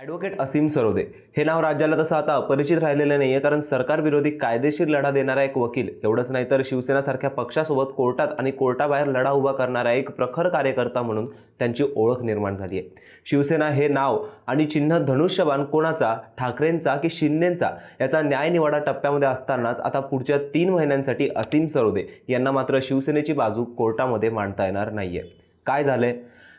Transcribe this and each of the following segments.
Advocate असीम सरोदे. हे नाव राज्याला तसं आता अपरिचित राहिलेलं नाही आहे कारण सरकारविरोधी कायदेशीर लढा देणारा एक वकील एवढंच नाही तर शिवसेनासारख्या पक्षासोबत कोर्टात आणि कोर्टाबाहेर लढा उभा करणारा एक प्रखर कार्यकर्ता म्हणून त्यांची ओळख निर्माण झाली आहे. शिवसेना हे नाव आणि चिन्ह धनुष्यबाण कोणाचा ठाकरेंचा की शिंदेंचा याचा न्यायनिवाडा टप्प्यामध्ये असतानाच आता पुढच्या तीन महिन्यांसाठी असीम सरोदे यांना मात्र शिवसेनेची बाजू कोर्टामध्ये मांडता येणार नाही आहे काय झालंय?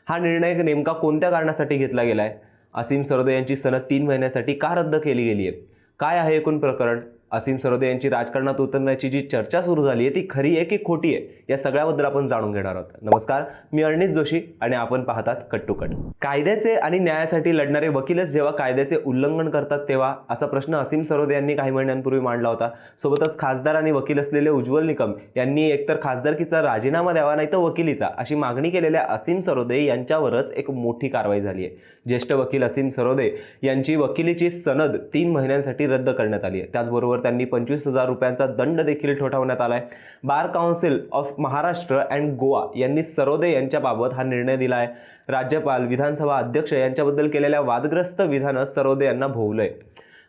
हा निर्णय नेमका कोणत्या कारणासाठी घेतला गेला आहे असीम सरोदे यांची सनद तीन महिन्यासाठी का रद्द केली गेली आहे काय आहे एकूण प्रकरण? असीम सरोदे यांची राजकारणात उतरण्याची जी चर्चा सुरू झाली आहे ती खरी आहे की खोटी आहे या सगळ्याबद्दल आपण जाणून घेणार आहोत. नमस्कार मी अर्णित जोशी आणि आपण पाहतात कट टू कट. कायद्याचे आणि न्यायासाठी लढणारे वकीलच जेव्हा कायद्याचे उल्लंघन करतात तेव्हा असा प्रश्न असीम सरोदे यांनी काही महिन्यांपूर्वी मांडला होता. सोबतच खासदार आणि वकील असलेले उज्ज्वल निकम यांनी एकतर खासदारकीचा राजीनामा द्यावा नाही तर वकिलीचा अशी मागणी केलेल्या असीम सरोदे यांच्यावरच एक मोठी कारवाई झाली आहे. ज्येष्ठ वकील असीम सरोदे यांची वकिलीची सनद तीन महिन्यांसाठी रद्द करण्यात आली आहे. त्याचबरोबर त्यांनी पंचवीस हजार रुपयांचा दंड देखील ठोठावण्यात आला आहे bar council of Maharashtra and Goa यांनी सरोदे यांच्याबाबत हा निर्णय दिला आहे राज्यपाल विधानसभा अध्यक्ष यांच्याबद्दल केलेल्या वादग्रस्त विधानं सरोदे यांना भोवलंय.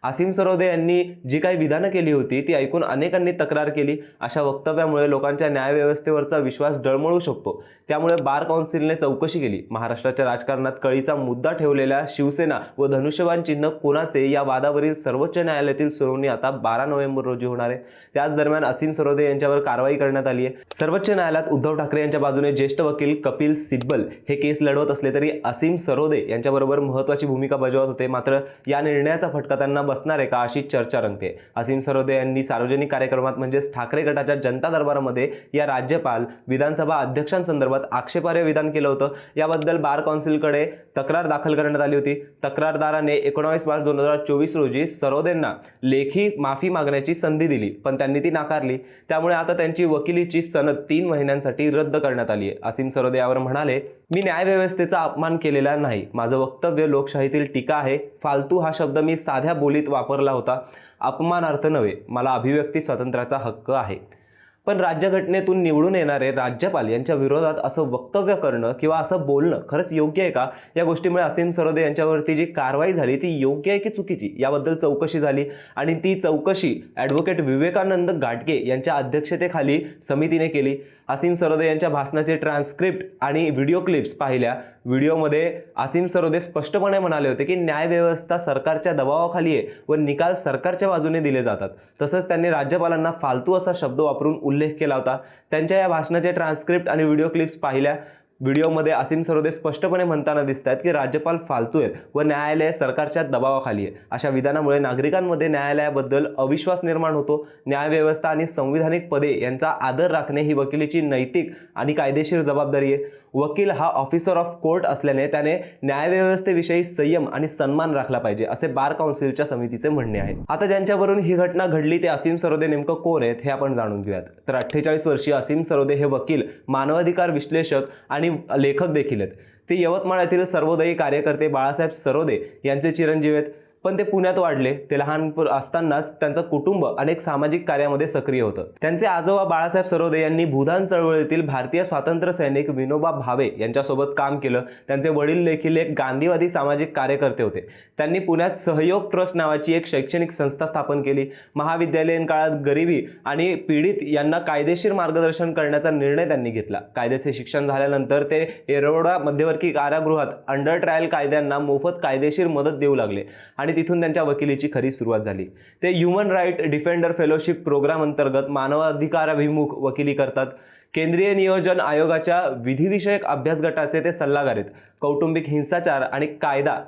असीम सरोदे यांनी जी काही विधानं केली होती ती ऐकून अनेकांनी तक्रार केली. अशा वक्तव्यामुळे लोकांच्या न्यायव्यवस्थेवरचा विश्वास डळमळू शकतो. त्यामुळे बार काउन्सिलने चौकशी केली. महाराष्ट्राच्या राजकारणात कळीचा मुद्दा ठेवलेल्या शिवसेना व धनुष्यबाण चिन्ह कोणाचे या वादावरील सर्वोच्च न्यायालयातील सुनावणी आता बारा नोव्हेंबर रोजी होणार आहे. त्याच दरम्यान असीम सरोदे यांच्यावर कारवाई करण्यात आली आहे. सर्वोच्च न्यायालयात उद्धव ठाकरे यांच्या बाजूने ज्येष्ठ वकील कपिल सिब्बल हे केस लढवत असले तरी असीम सरोदे यांच्याबरोबर महत्त्वाची भूमिका बजावत होते. मात्र या निर्णयाचा फटका त्यांना बसणार आहे का अशी चर्चा रंगते. असीम सरोदे यांनी सार्वजनिक कार्यक्रमात म्हणजेच ठाकरे गटाच्या जनता दरबारामध्ये या राज्यपाल विधानसभा अध्यक्षांसंदर्भात आक्षेपार्ह विधान केलं होतं. याबद्दल बार काउन्सिलकडे तक्रार दाखल करण्यात आली होती. तक्रारदाराने एकोणावीस मार्च दोन हजार चोवीस रोजी सरोदेंना लेखी माफी मागण्याची संधी दिली पण त्यांनी ती नाकारली. त्यामुळे आता त्यांची वकिलीची सनद तीन महिन्यांसाठी रद्द करण्यात आली आहे. असीम सरोदे यावर म्हणाले मी न्यायव्यवस्थेचा अपमान केलेला नाही. माझं वक्तव्य लोकशाहीतील टीका आहे. फालतू हा शब्द मी साध्या बोलीत वापरला होता. अपमानार्थ नव्हे मला अभिव्यक्ती स्वातंत्र्याचा हक्क आहे. पण राज्यघटनेतून निवडून येणारे राज्यपाल यांच्या विरोधात असं वक्तव्य करणं किंवा असं बोलणं खरंच योग्य आहे का? या गोष्टीमुळे असीम सरोदे यांच्यावरती जी कारवाई झाली ती योग्य आहे की चुकीची? याबद्दल चौकशी झाली आणि ती चौकशी ॲडव्होकेट विवेकानंद गाडगे यांच्या अध्यक्षतेखाली समितीने केली. असीम सरोदे यांच्या भाषणाचे ट्रान्स्क्रिप्ट आणि व्हिडिओ क्लिप्स पाहिल्या. व्हिडिओमध्ये असीम सरोदे स्पष्टपणे म्हणाले होते की न्यायव्यवस्था सरकारच्या दबावाखाली आहे व निकाल सरकारच्या बाजूने दिले जातात. तसंच त्यांनी राज्यपालांना फालतू असा शब्द वापरून उल्लेख केला होता. त्यांच्या या भाषणाचे ट्रान्स्क्रिप्ट आणि व्हिडिओ क्लिप्स पाहिल्या. व्हिडिओमध्ये असीम सरोदे स्पष्टपणे म्हणताना दिसत आहेत की राज्यपाल फालतू आहेत व न्यायालय सरकारच्या दबावाखाली आहे. अशा विधानामुळे नागरिकांमध्ये न्यायालयाबद्दल अविश्वास निर्माण होतो. न्यायव्यवस्था आणि संविधानिक पदे यांचा आदर राखणे ही वकिलीची नैतिक आणि कायदेशीर जबाबदारी आहे. वकील हा ऑफिसर ऑफ कोर्ट असल्याने त्याने न्यायव्यवस्थेविषयी संयम आणि सन्मान राखला पाहिजे असे बार काउन्सिलच्या समितीचे म्हणणे आहे. आता ज्यांच्यावरून ही घटना घडली ते असीम सरोदे नेमकं कोण आहेत हे आपण जाणून घेऊयात. तर अठ्ठेचाळीस वर्षीय असीम सरोदे हे वकील मानवाधिकार विश्लेषक आणि लेखक देखील आहेत. ते यवतमाळ येथील सर्वोदयी कार्यकर्ते बाळासाहेब सरोदे यांचे चिरंजीव आहेत. पण ते पुण्यात वाढले. ते लहान असतानाच त्यांचं कुटुंब अनेक सामाजिक कार्यामध्ये सक्रिय होतं. त्यांचे आजोबा बाळासाहेब सरोदे यांनी भूदान चळवळीतील भारतीय स्वातंत्र्य सैनिक विनोबा भावे यांच्यासोबत काम केलं. त्यांचे वडील देखील एक गांधीवादी सामाजिक कार्यकर्ते होते. त्यांनी पुण्यात सहयोग ट्रस्ट नावाची एक शैक्षणिक संस्था स्थापन केली. महाविद्यालयीन काळात गरिबी आणि पीडित यांना कायदेशीर मार्गदर्शन करण्याचा निर्णय त्यांनी घेतला. कायद्याचे शिक्षण झाल्यानंतर ते एरोडा मध्यवर्ती कारागृहात अंडर ट्रायल कायद्यांना मोफत कायदेशीर मदत देऊ लागले. आणि तिथून त्यांच्या वकिलीची खरी सुरुवात झाली. ते human right defender fellowship program अंतर्गत मानवाधिकाराभिमुख वकिली करतात. केंद्रीय नियोजन आयोगाच्या विधिविषयक अभ्यास गटाचे ते सल्लागार आहेत. कौटुंबिक हिंसाचार आणि कायदा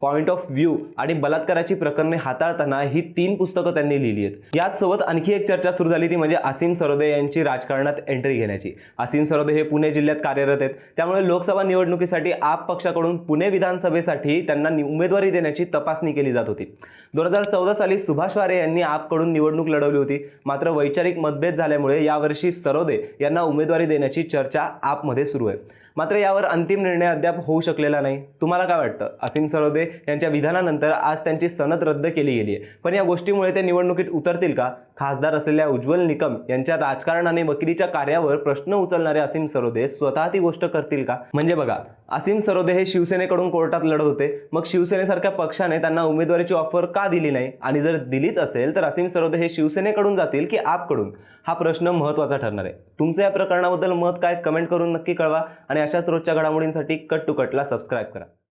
पॉईंट ऑफ व्ह्यू आणि बलात्काराची प्रकरणे हाताळताना ही तीन पुस्तकं त्यांनी लिहिली आहेत. याचसोबत आणखी एक चर्चा सुरू झाली ती म्हणजे असीम सरोदे यांची राजकारणात एंट्री घेण्याची. असीम सरोदे हे पुणे जिल्ह्यात कार्यरत आहेत. त्यामुळे लोकसभा निवडणुकीसाठी आप पक्षाकडून पुणे विधानसभेसाठी त्यांना उमेदवारी देण्याची तपासणी केली जात होती. दोन हजार चौदा साली सुभाष वारे यांनी आपकडून निवडणूक लढवली होती. मात्र वैचारिक मतभेद झाल्यामुळे यावर्षी सरोदे यांना उमेदवारी देण्याची चर्चा आपमध्ये सुरू आहे. मात्र यावर अंतिम निर्णय अद्याप होऊ शकलेला नाही. तुम्हाला काय वाटतं? असीम सरोदे यांच्या विधानानंतर आज त्यांची सनद रद्द केली गेली आहे. पण या गोष्टीमुळे ते निवडणुकीत उतरतील का? खासदार असलेल्या उज्ज्वल निकम यांच्या राजकारण आणि वकिलीच्या कार्यावर प्रश्न उचलणारे असीम सरोदे स्वतः ती गोष्ट करतील का? म्हणजे बघा असीम सरोदे हे शिवसेनेकडून कोर्टात लढत होते. मग शिवसेनेसारख्या पक्षाने त्यांना उमेदवारीची ऑफर का दिली नाही? आणि जर दिलीच असेल तर असीम सरोदे हे शिवसेनेकडून जातील की आपकडून? हा प्रश्न महत्त्वाचा ठरणार आहे. तुमचं या प्रकरणाबद्दल मत काय? कमेंट करून नक्की कळवा. आणि अशाच रोजच्या घडामोडींसाठी कट टू कटला सबस्क्राईब करा.